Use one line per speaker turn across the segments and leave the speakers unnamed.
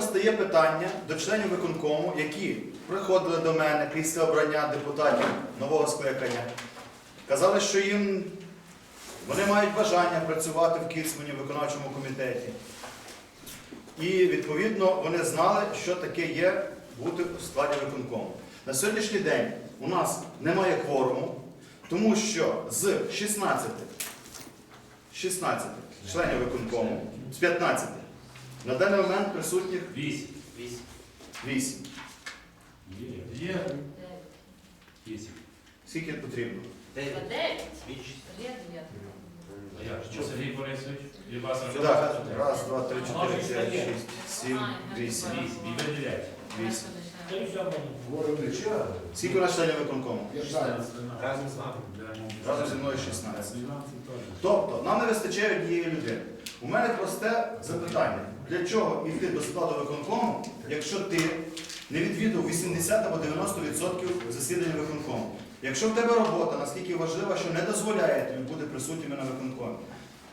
постає питання до членів виконкому, які приходили до мене після обрання депутатів нового скликання. Казали, що їм вони мають бажання працювати в Кіцмані виконавчому комітеті. І відповідно вони знали, що таке є бути у складі виконкому. На сьогоднішній день у нас немає кворуму, тому що з 16, 16 членів виконкому, з 15, на даний момент присутніх
Вісім.
8.
Є. Вісім.
Скільки потрібно?
Дев'ять. Дев'ять.
А як? Що Сергій Борисович? Вас
Сюди. Раз, два, три, чотири, п'ять, шість, сім, вісім.
Вісім. І ви.
Вісім. Скільки у нас членів виконкому?
Разом з вами.
Разом зі мною 16. Тобто, нам не вистачає однієї людини. У мене просте запитання. Для чого йти до складу виконкому, якщо ти не відвідав 80 або 90% засідань виконкому? Якщо в тебе робота наскільки важлива, що не дозволяє тобі бути присутніми на виконкомі.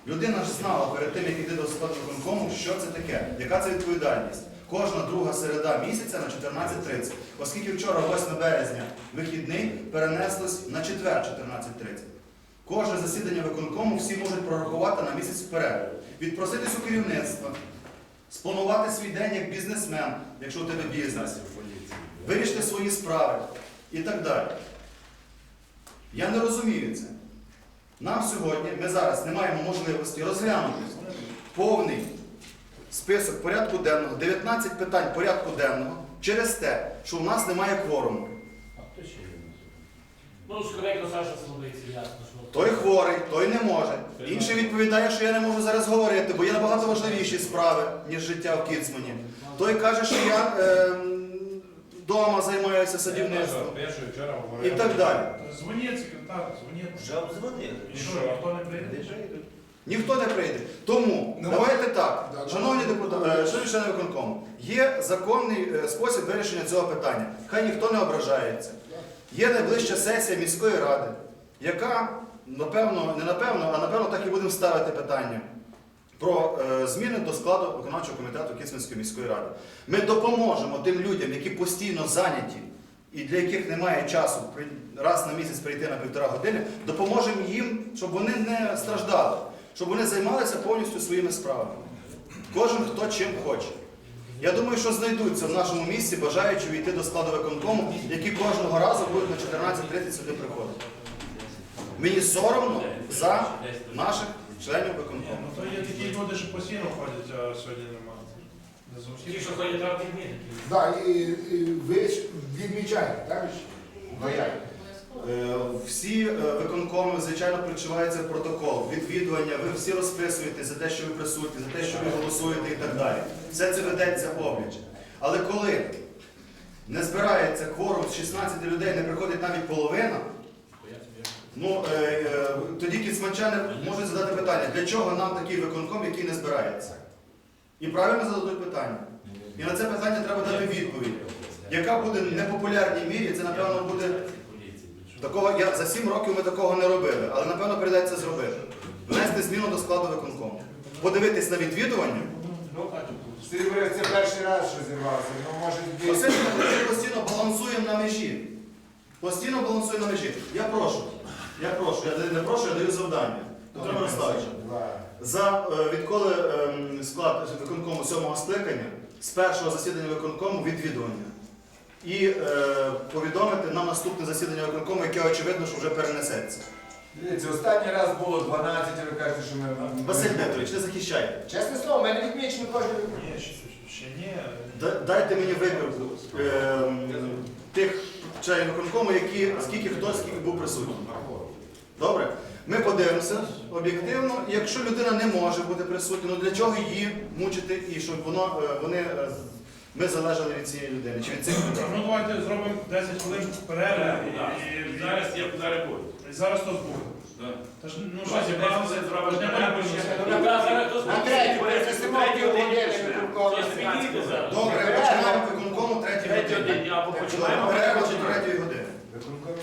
Людина ж знала перед тим, як йти до складу виконкому, що це таке, яка це відповідальність. Кожна друга середа місяця на 14.30. Оскільки вчора, 8 березня, вихідний перенеслось на четвер 14.30. Кожне засідання виконкому всі можуть прорахувати на місяць вперед. Відпроситись у керівництва, спланувати свій день як бізнесмен, якщо у тебе бізнес, вирішити свої справи і так далі. Я не розумію це. Нам сьогодні, ми зараз не маємо можливості розглянути повний список порядку денного, 19 питань порядку денного через те, що у нас немає кворуму.
Ну, скоренько Саша Соловиці, ясно, що.
Той хворий, той не може. Інший відповідає, що я не можу зараз говорити, бо є набагато важливіші справи, ніж життя в Кіцмані. Той каже, що я вдома займаюся садівництвом
Перший вчора
і
говорив.
так далі.
Дзвоніть секретар, дзвоніть.
Вже обдзвонили.
І що, ніхто не прийде?
Ніхто не прийде. Тому
Ну,
давайте так,
да,
шановні
да.
депутати, е, шановні члени виконкому, є законний е, спосіб вирішення цього питання. Хай ніхто не ображається. Є найближча сесія міської ради, яка, напевно, не напевно, а напевно так і будемо ставити питання про е, зміни до складу виконавчого комітету Кисменської міської ради. Ми допоможемо тим людям, які постійно зайняті і для яких немає часу раз на місяць прийти на півтора години, допоможемо їм, щоб вони не страждали, щоб вони займалися повністю своїми справами. Кожен хто чим хоче. Я думаю, що знайдуться в нашому місті бажаючи війти до складу виконкому, які кожного разу будуть на 14.30 сюди приходити. Мені соромно за наших членів виконкому.
ну то є такі люди, що постійно ходять, а сьогодні немає. Не зовсім.
Ті, що ходять відмінники.
Да, і, і ви ж відмічаєте, так? ж? Ну,
Всі е, виконкоми, звичайно, причуваються в протокол, відвідування, ви всі розписуєте за те, що ви присутні, за те, що ви голосуєте і так далі. Все це ведеться обліч. Але коли не збирається кворум з 16 людей, не приходить навіть половина, ну, е, е, тоді кіцманчани можуть задати питання, для чого нам такий виконком, який не збирається? І правильно зададуть питання. І на це питання треба дати відповідь. Яка буде в непопулярній мірі, це напевно буде Такого я за сім років ми такого не робили, але напевно прийдеться зробити. Внести зміну до складу виконкому. Подивитись на відвідування.
Сергій це перший раз, що зірвався. Ну, може,
ми постійно балансуємо на межі. Постійно балансуємо на межі. Я прошу. Я прошу, я не- прошу, я даю завдання. Петро Мирославовичу. За е, відколи ем, склад виконкому сьомого скликання з першого засідання виконкому відвідування. І е, повідомити на наступне засідання виконкому, яке очевидно, що вже перенесеться.
Дивіться, останній раз було 12, а ви кажете, що ми...
Василь Дмитрович, не захищайте.
Чесне слово, в мене відмічено кожен.
Ні, ще, ще ні.
Да- Дайте мені вибірку ем, тих членів виконкому, які скільки хто скільки був присутній. Добре? Ми подивимося об'єктивно. І Якщо людина не може бути присутня, ну для чого її мучити і щоб воно е, вони е, ми залежали від цієї людини. Чи від цих людей?
Ну давайте зробимо 10 хвилин перерви. І,
Зараз я зараз буду.
і зараз то буде. Та ж, ну що, зібралися,
зробимо
не
перерву.
На третю, пересимо.
Добре, починаємо виконкому третій
або
Починаємо перерву чи третьої години.